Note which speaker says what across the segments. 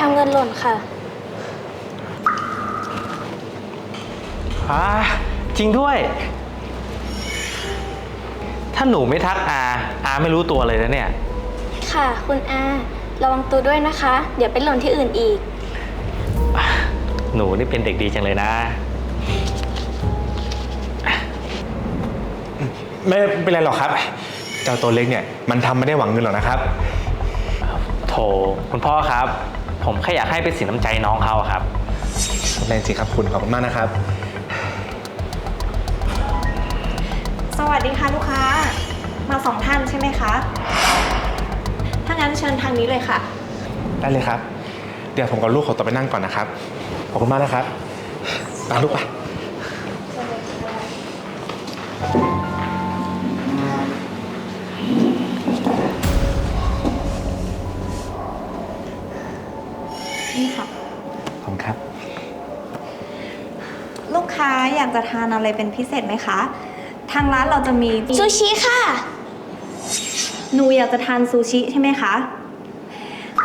Speaker 1: คะคุณอาทำเงินหล่นค่ะ
Speaker 2: อ่าจริงด้วย ถ้าหนูไม่ทักอาอาไม่รู้ตัวเลยนะเนี่ย
Speaker 1: ค่ะ คุณอาระวังตัวด้วยนะคะ เดี๋ยวไปหล่นที่อื่นอีก
Speaker 2: หนูนี่เป็นเด็กดีจังเลยนะ
Speaker 3: ไม่เป็นไรหรอกครับ เจ้าตัวเล็กเนี่ยมันทำไม่ได้หวังเงินหรอกนะครับ
Speaker 2: โถคุณพ่อครับ ผมแค่อยากให้เป็นสินน้ำใจน้องเขาอะครับ
Speaker 3: แรงสิครับคุณขอบคุณมากนะครับ
Speaker 4: สวัสดีค่ะลูกค้า มาสองท่านใช่ไหมคะ ถ้างั้นเชิญทางนี้เลยค่ะ
Speaker 3: ได้เลยครับ เดี๋ยวผมกับลูกขอตัวไปนั่งก่อนนะครับ ขอบคุณมากนะครับตามลูกไป อ
Speaker 4: ยากจะทานอะไรเป็นพิเศษไหมคะ ทางร้านเราจะมี
Speaker 1: ซูชิค่ะ
Speaker 4: หนูอยากจะทานซูชิใช่ไหมคะ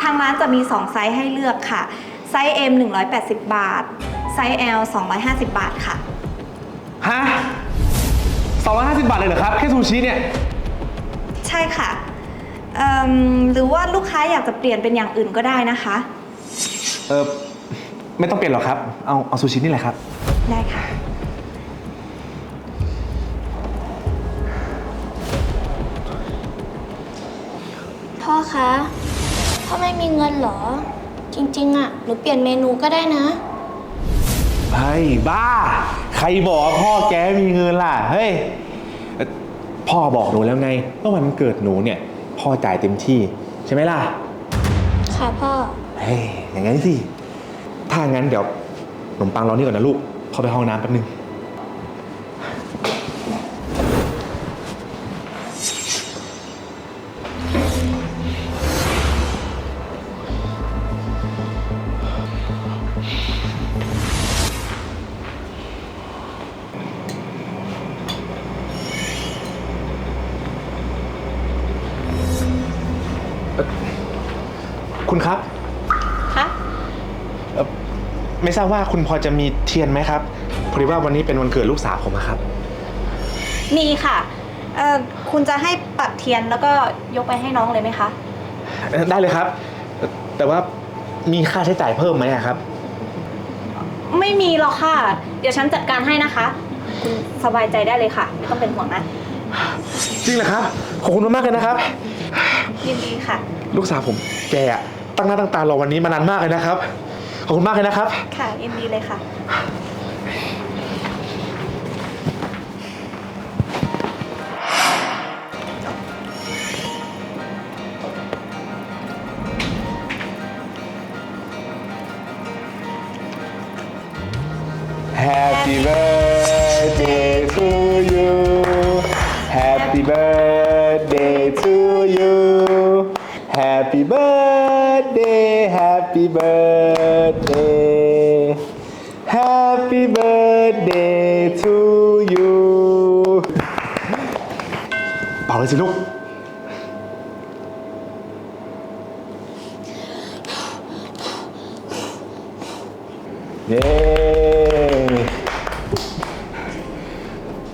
Speaker 4: ทางร้านจะมี 2 ไซส์ให้เลือกค่ะ ไซส์ M 180 บาท ไซส์ L 250 บาทค่ะ
Speaker 3: ฮะ250 บาทเลยเหรอครับ แค่ซูชิเนี่ย
Speaker 4: ใช่ค่ะเอิ่มหรือว่าลูกค้าอยากจะเปลี่ยนเป็นอย่างอื่นก็ได้นะคะ
Speaker 3: เออไม่ต้องเปลี่ยนหรอกครับ เอาเอาซูชินี่แหละครับ
Speaker 4: ได้ค่ะ
Speaker 1: คะพ่อไม่มีเงินเหรอ จริง ๆอะหนูเปลี่ยนเมนูก็ได้นะ
Speaker 3: เฮ้ยบ้า ใครบอกว่าพ่อแกมีเงินล่ะ เฮ้ยเอ่อพ่อบอกหนูแล้วไงว่าวันเกิดหนูเนี่ย พ่อจ่ายเต็มที่ ใช่ไหมล่ะ
Speaker 1: ค่ะพ่อ
Speaker 3: เฮ้ย อย่างนั้นสิ ถ้างั้นเดี๋ยวขนมปังรอนี่ก่อนนะลูกพอไปห้องน้ำแป๊บนึง คุณครับ
Speaker 4: คะ
Speaker 3: เอ่อไม่ทราบว่าคุณพอจะมีเทียนไหมครับ พอดีว่าวันนี้เป็นวันเกิดลูกสาวผมอะครับ
Speaker 4: มีค่ะเอ่อคุณจะให้ปัดเทียนแล้วก็ยกไปให้น้องเลยไหมคะ
Speaker 3: เอ่อได้เลยครับเอ่อแต่ว่ามีค่าใช้จ่ายเพิ่มไหมอะครับ
Speaker 4: ไม่มีหรอกค่ะ เดี๋ยวฉันจัดการให้นะคะ คุณสบายใจได้เลยค่ะ ไม่ต้องเป็นห่วงนะ
Speaker 3: จริงเหรอครับ ขอบคุณมากๆเลยนะครับ
Speaker 4: ยินดีค่ะ
Speaker 3: ลูกสาวผมแกอะตั้งหน้าตั้งตารอวันนี้มานานมากเลยนะครับ ขอบคุณมากเลยนะครับ
Speaker 4: ค่ะยินดีเลยค่ะ
Speaker 3: Happy birthday to you Happy birthday Happy birthday Happy birthday to you เป่าเลยสิลูก เย้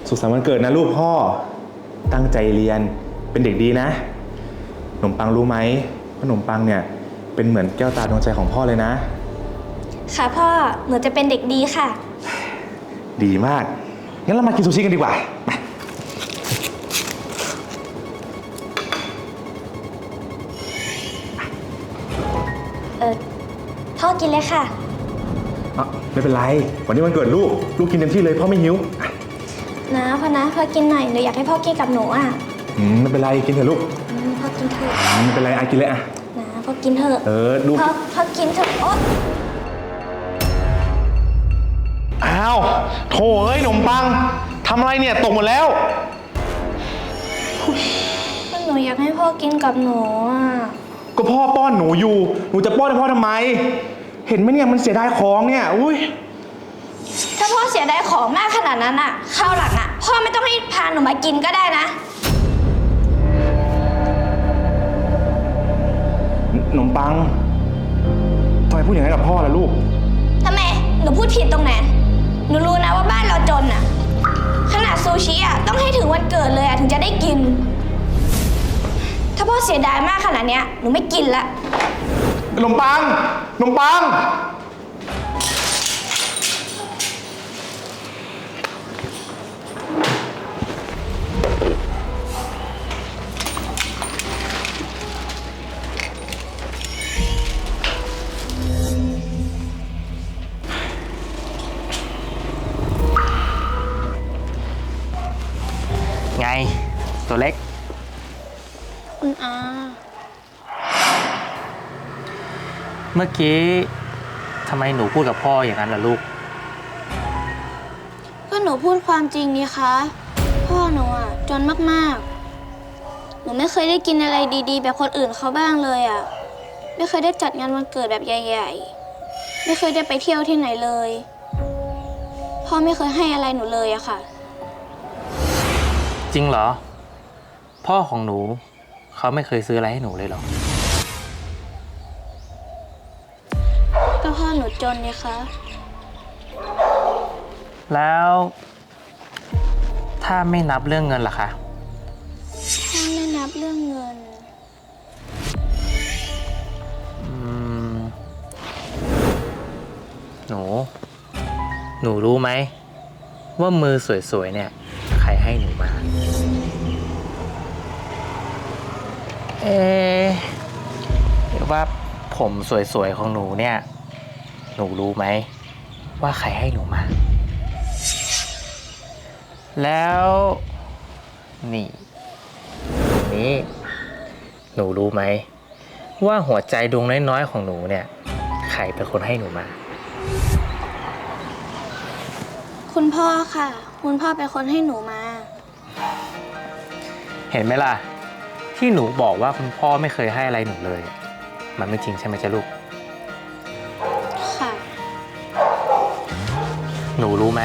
Speaker 3: สุขสันต์วันเกิดนะลูกพ่อ ตั้งใจเรียนเป็นเด็กดีนะ ขนมปังรู้ไหมขนมปังเนี่ย เป็นเหมือนแก้วตาดวงใจของพ่อเลยนะ
Speaker 1: ค่ะพ่อ หนูจะเป็นเด็กดีค่ะ
Speaker 3: ดีมาก งั้นเรามากินซูชิกันดีกว่าไป
Speaker 1: เออพ่อกินเลยค่ะ
Speaker 3: อะไม่เป็นไร วันนี้วันเกิดลูก ลูกกินเต็มที่เลยพ่อไม่หิวอะ
Speaker 1: นะพ่อนะพ่อกินหน่อยหนูอยากให้พ่อกินกับหนูอะ
Speaker 3: อืมไม่เป็นไร กินเถอะลูก
Speaker 1: อืมพ่อกินเถอะ
Speaker 3: อืมไม่เป็นไรอะกินเลยอะ
Speaker 1: นะ พ่อกินเถอะ
Speaker 3: เออลูก
Speaker 1: พ่อพ่อกินเถอะโอ๊ะ
Speaker 3: อ้าวโถเอ้ยขนมปังทำอะไรเนี่ยตกหมดแล้ว
Speaker 1: ก็หนูอยากให้พ่อกินกับหนูอะ
Speaker 3: ก็พ่อป้อนหนูอยู่ หนูจะป้อนให้พ่อทำไม เห็นไหมเนี่ยมันเสียดายของเนี่ยอุ้ย
Speaker 1: ถ้าพ่อเสียดายของมากขนาดนั้นอะคราวหลังอะ พ่อไม่ต้องให้พาหนูมากินก็ได้นะ
Speaker 3: ขนมปังทำไมพูดอย่างนั้นกับพ่อล่ะลูก
Speaker 1: ทำไม หนูพูดผิดตรงไหน หนูรู้นะว่าบ้านเราจนอะขนาดซูชิอะต้องให้ถึงวันเกิดเลยอะถึงจะได้กิน ถ้าพ่อเสียดายมากขนาดเนี้ยหนูไม่กินละ
Speaker 3: ขนมปัง ขนมปัง
Speaker 2: ตัวเล็ก
Speaker 1: คุณอา
Speaker 2: เมื่อกี้ทำไมหนูพูดกับพ่ออย่างนั้นล่ะลูก
Speaker 1: ก็หนูพูดความจริงนี่คะ พ่อหนูอะจนมากๆ หนูไม่เคยได้กินอะไรดีๆ แบบคนอื่นเขาบ้างเลยอะไม่เคยได้จัดงานวันเกิดแบบใหญ่ๆ ไม่เคยได้ไปเที่ยวที่ไหนเลย พ่อไม่เคยให้อะไรหนูเลยอะค่ะ
Speaker 2: จริงเหรอ พ่อของหนู เขาไม่เคยซื้ออะไรให้หนูเลยเหรอ
Speaker 1: ก็พ่อหนูจนนี่คะ
Speaker 2: แล้ว ถ้าไม่นับเรื่องเงินล่ะคะ
Speaker 1: ถ้าไม่นับเรื่องเงิน
Speaker 2: อืม หนู หนูรู้ไหม ว่ามือสวยๆเนี่ย ใครให้หนูมา เอะหรือว่าผมสวยๆของหนูเนี่ย หนูรู้ไหม ว่าใครให้หนูมา แล้ว นี่นี้ หนูรู้ไหม ว่าหัวใจดวงน้อยๆของหนูเนี่ย ใครเป็นคนให้หนูมา
Speaker 1: คุณพ่อค่ะ คุณพ่อเป็นคนให้หนูมา
Speaker 2: เห็นไหมล่ะ ที่หนูบอกว่าคุณพ่อไม่เคยให้อะไรหนูเลย มันไม่จริงใช่ไหมจ๊ะลูก
Speaker 1: ค่ะ
Speaker 2: หนูรู้ไหม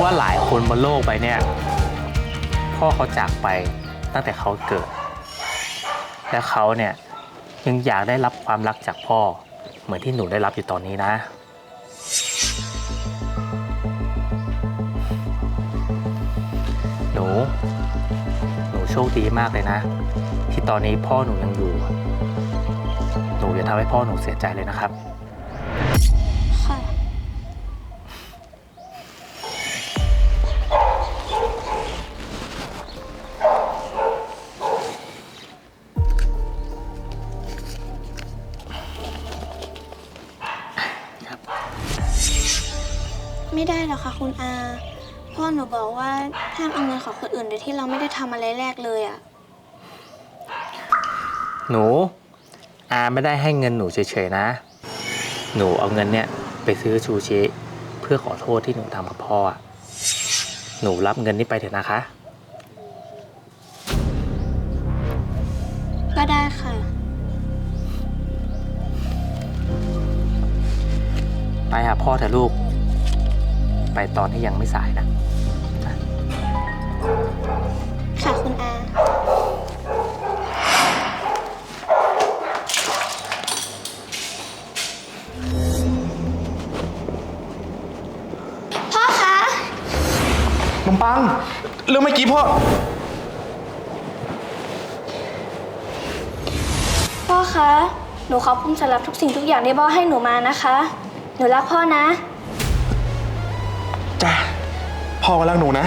Speaker 2: ว่าหลายคนบนโลกใบเนี่ยพ่อเขาจากไปตั้งแต่เขาเกิด และเขาเนี่ยยังอยากได้รับความรักจากพ่อ เหมือนที่หนูได้รับอยู่ตอนนี้นะ หนู หนูโชคดีมากเลยนะ ที่ตอนนี้พ่อหนูยังอยู่ หนูอย่าทำให้พ่อหนูเสียใจเลยนะครับ
Speaker 1: ค่ะ ไม่ได้หรอกค่ะคุณอา พ่อหนูบอกว่าห้ามเอาเงินของคนอื่นโดยที่เราไม่ได้ทำอะไรแรกเลยอะ
Speaker 2: หนูอาไม่ได้ให้เงินหนูเฉยๆนะ หนูเอาเงินเนี่ยไปซื้อชูชิเพื่อขอโทษที่หนูทำกับพ่ออะหนูรับเงินนี้ไปเถอะนะคะ
Speaker 1: ก็ได้ค่ะ
Speaker 2: ไปหาพ่อเถอะลูก ไปตอนที่ยังไม่สายนะ
Speaker 1: ค่ะคุณอา พ่อคะ
Speaker 3: ขนมปังเรื่องเมื่อกี้พ่อ
Speaker 1: พ่อคะ หนูขอบคุณสำหรับทุกสิ่งทุกอย่างที่พ่อให้หนูมานะคะ หนูรักพ่อนะ
Speaker 3: จ้ะพ่อก็รักหนูนะ